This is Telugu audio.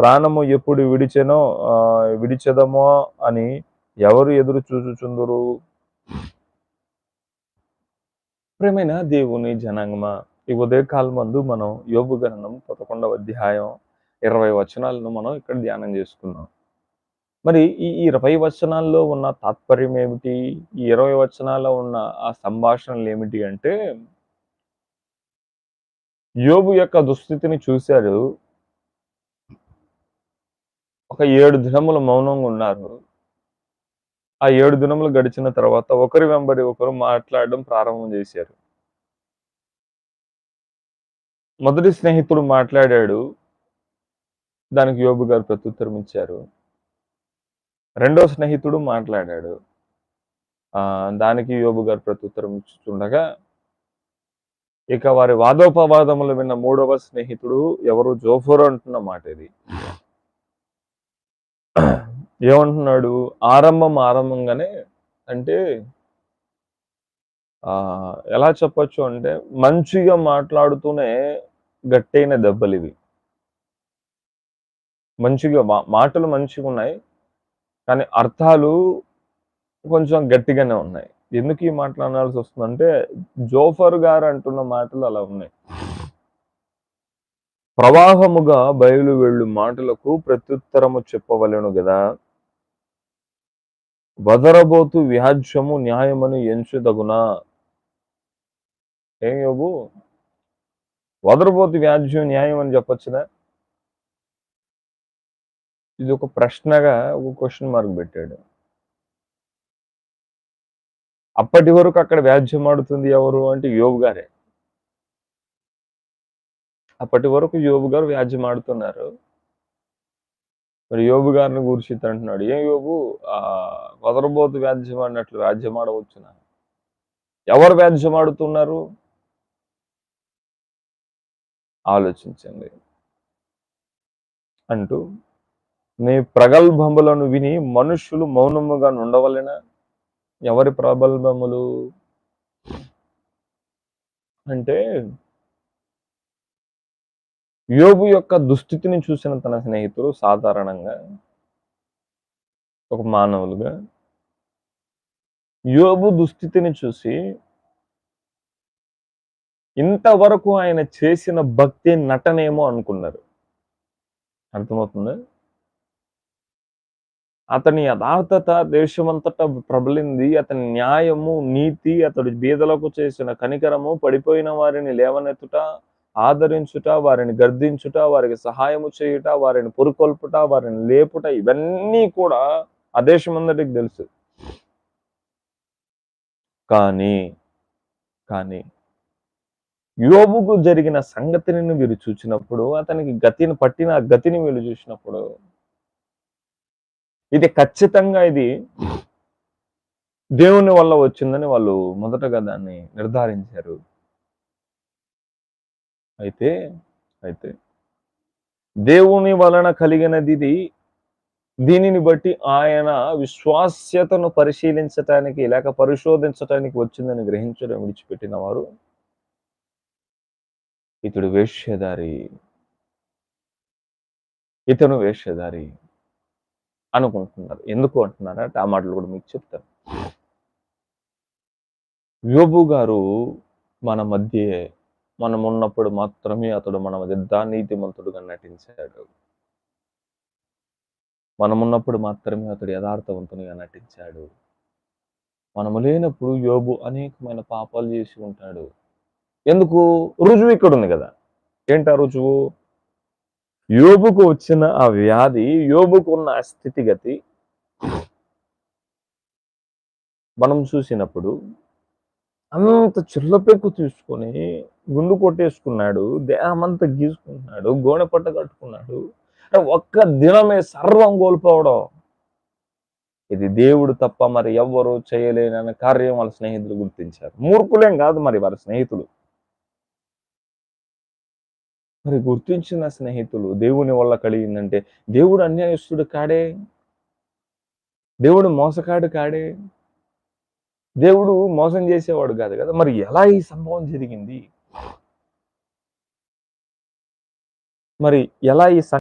ప్రాణము ఎప్పుడు విడిచెనో విడిచెదమో అని ఎవరు ఎదురు చూచుచుందురు? ప్రేమైన దేవుని జనాంగమా ఈ ఉదయకాలం మందు మనం యోగు గణనం పదకొండవ అధ్యాయం ఇరవై వచనాలను మనం ఇక్కడ ధ్యానం చేసుకున్నాం. మరి ఈ ఇరవై వచనాల్లో ఉన్న తాత్పర్యం ఏమిటి? ఈ ఇరవై వచనాల్లో ఉన్న ఆ సంభాషణలు ఏమిటి అంటే యోగు యొక్క దుస్థితిని చూశారు. ఒక ఏడు దినములు మౌనంగా ఉన్నారు. ఆ ఏడు దినములు గడిచిన తర్వాత ఒకరి వెంబడి ఒకరు మాట్లాడడం ప్రారంభం చేశారు. మొదటి స్నేహితుడు మాట్లాడాడు. దానికి యోబు గారు ప్రత్యుత్తరం ఇచ్చారు. రెండో స్నేహితుడు మాట్లాడాడు. ఆ దానికి యోబు గారు ప్రత్యుత్తరం ఇచ్చుతుండగా ఇక వారి వాదోపవాదములు విన్న మూడవ స్నేహితుడు ఎవరు? జోఫోరు అంటున్న మాట ఇది ఏమంటున్నాడు? ఆరంభం ఆరంభంగానే అంటే ఎలా చెప్పొచ్చు అంటే మంచిగా మాట్లాడుతూనే గట్టైన దెబ్బలు ఇవి. మంచిగా మా మాటలు మంచిగా ఉన్నాయి కానీ అర్థాలు కొంచెం గట్టిగానే ఉన్నాయి. ఎందుకు ఈ మాటలు అనాల్సి వస్తుందంటే జోఫర్ గారు అంటున్న మాటలు అలా ఉన్నాయి. ప్రవాహముగా బయలు వెళ్ళు మాటలకు ప్రత్యుత్తరము చెప్పవలెను కదా వదరబోతు వ్యాజ్యము న్యాయమని ఎంచుదగునా ఏం యోగు వదరబోతు వ్యాజ్యం న్యాయం అని చెప్పొచ్చునా? ఇది ఒక ప్రశ్నగా ఒక క్వశ్చన్ మార్క్ పెట్టాడు. అప్పటి వరకు అక్కడ వ్యాజ్యం ఆడుతుంది ఎవరు అంటే యోగు గారే. అప్పటి వరకు యోగు గారు వ్యాజ్యం ఆడుతున్నారు. మరి యోబు గారిని గురించి అంటున్నాడు ఏం యోబు? ఆ వదరబోతు వ్యాజ్యం వ్యాధ్యం ఆడవచ్చునా ఎవరు వ్యాజ్యం ఆడుతున్నారు ఆలోచించండి. అంటూ నీ ప్రగల్భములను విని మనుష్యులు మౌనముగా ఉండవలెనా ఎవరి ప్రగల్భములు అంటే యోబు యొక్క దుస్థితిని చూసిన తన స్నేహితులు సాధారణంగా ఒక మానవులుగా యోబు దుస్థితిని చూసి ఇంతవరకు ఆయన చేసిన భక్తి నటనేమో అనుకున్నారు. అర్థమవుతుందా? అతని యథార్థత దేశమంతటా ప్రబలింది. అతని న్యాయము నీతి అతడు బీదలకు చేసిన కనికరము పడిపోయిన వారిని లేవనెత్తుట ఆదరించుట వారిని గర్దించుట వారికి సహాయము చేయుట వారిని పురుకొల్పుట వారిని లేపుట ఇవన్నీ కూడా ఆ దేశమందటికి తెలుసు. కానీ కానీ యోబుకు జరిగిన సంగతిని వీరు చూసినప్పుడు అతనికి గతిని పట్టిన గతిని వీళ్ళు చూసినప్పుడు ఇది ఖచ్చితంగా ఇది దేవుని వల్ల వచ్చిందని వాళ్ళు మొదటగా దాన్ని నిర్ధారించారు. అయితే అయితే దేవుని వలన కలిగినది ఇది దీనిని బట్టి ఆయన విశ్వాస్యతను పరిశీలించటానికి లేక పరిశోధించటానికి వచ్చిందని గ్రహించడం విడిచిపెట్టిన వారు ఇతడు వేష్యదారి ఇతను వేష్యదారి అనుకుంటున్నారు. ఎందుకు అంటున్నారంటే ఆ మాటలు కూడా మీకు చెప్తాను. యోబు గారు మన మధ్య మనం ఉన్నప్పుడు మాత్రమే అతడు మన మధ్య నీతిమంతుడుగా నటించాడు. మనం ఉన్నప్పుడు మాత్రమే అతడు యథార్థవంతునిగా నటించాడు. మనము లేనప్పుడు యోబు అనేకమైన పాపాలు చేసి ఉంటాడు. ఎందుకు? రుజువు ఇక్కడ ఉంది కదా. ఏంటా రుజువు? యోబుకు వచ్చిన ఆ వ్యాధి యోబుకు ఉన్న ఆ స్థితిగతి మనం చూసినప్పుడు అంత చిల్లపెక్కు తీసుకొని గుండు కొట్టేసుకున్నాడు దేహమంతా గీసుకున్నాడు గోనె పట్ట కట్టుకున్నాడు. ఒక్క దినమే సర్వం కోల్పోవడం. ఇది దేవుడు తప్ప మరి ఎవ్వరు చేయలేనన్న కార్యం వాళ్ళ స్నేహితులు గుర్తించారు. మూర్ఖులేం కాదు మరి వారి స్నేహితులు. మరి గుర్తించిన స్నేహితులు దేవుని వల్ల కలిగిందంటే దేవుడు అన్యాయస్తుడు కాడే? దేవుడు మోసకాడు కాడే? దేవుడు మోసం చేసేవాడు కాదు కదా. మరి ఎలా ఈ సంభవం జరిగింది? మరి ఎలా ఈ